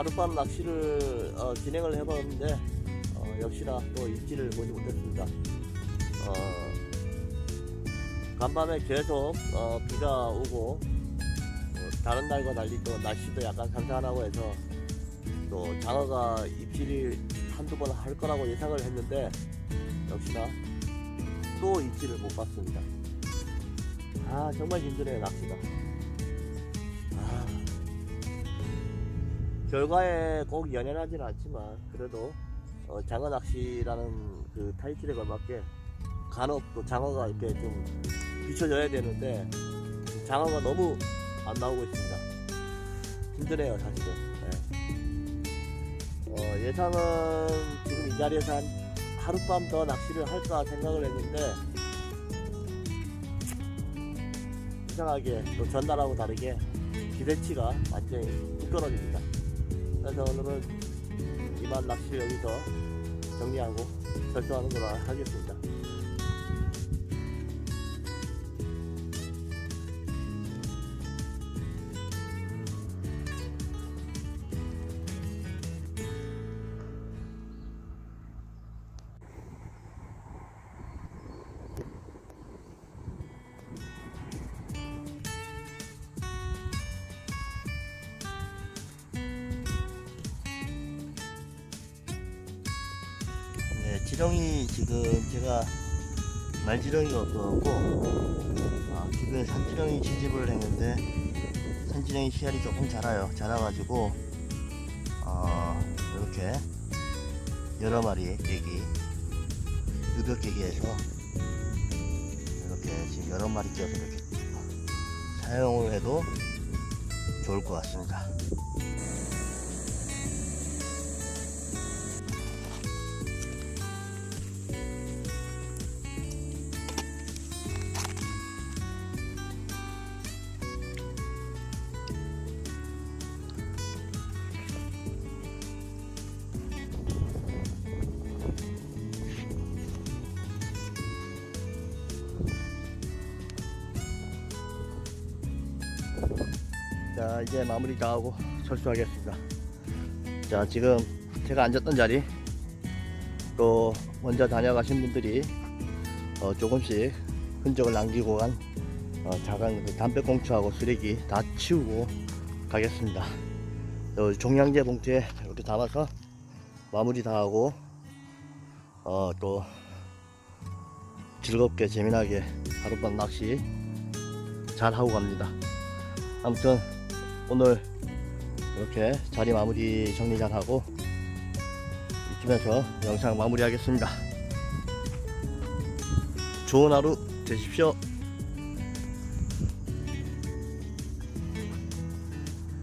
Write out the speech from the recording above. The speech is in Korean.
하룻밤 낚시를 어, 진행을 해봤는데 어, 역시나 또 입지를 보지 못했습니다. 어, 간밤에 계속 어, 비가 오고 어, 다른 날과 달리 또 날씨도 약간 상상하고 해서 또 장어가 입질이 한두 번 할 거라고 예상을 했는데 역시나 또 입질을 못 봤습니다. 아 정말 힘드네요 낚시가. 결과에 꼭 연연하지는 않지만 그래도 어, 장어 낚시라는 그 타이틀에 걸맞게 간혹 또 장어가 이렇게 좀 비춰져야 되는데 장어가 너무 안 나오고 있습니다. 힘드네요 사실은. 네. 어, 예상은 지금 이 자리에서 한 하룻밤 더 낚시를 할까 생각을 했는데 이상하게 또 전날하고 다르게 기대치가 완전히 미끄러집니다. 그래서 오늘은 이만 낚시를 여기서 정리하고 결정하는 걸로 하겠습니다. 지렁이 지금 제가 말지렁이가 없어갖고 아, 기존에 산지렁이 채집을 했는데 산지렁이 씨알이 조금 자라요. 자라가지고 어, 이렇게 여러 마리 깨기 유벽 깨기해서 이렇게 지금 여러 마리 껴서 이렇게 사용을 해도 좋을 것 같습니다. 자 이제 마무리 다 하고 철수하겠습니다. 자 지금 제가 앉았던 자리 또 먼저 다녀가신 분들이 어, 조금씩 흔적을 남기고 간 어, 작은 그 담배꽁초하고 쓰레기 다 치우고 가겠습니다. 또 종량제 봉투에 이렇게 담아서 마무리 다 하고 어, 또 즐겁게 재미나게 하룻밤 낚시 잘 하고 갑니다. 아무튼 오늘 이렇게 자리 마무리 정리 잘 하고 이쯤에서 영상 마무리 하겠습니다. 좋은 하루 되십시오.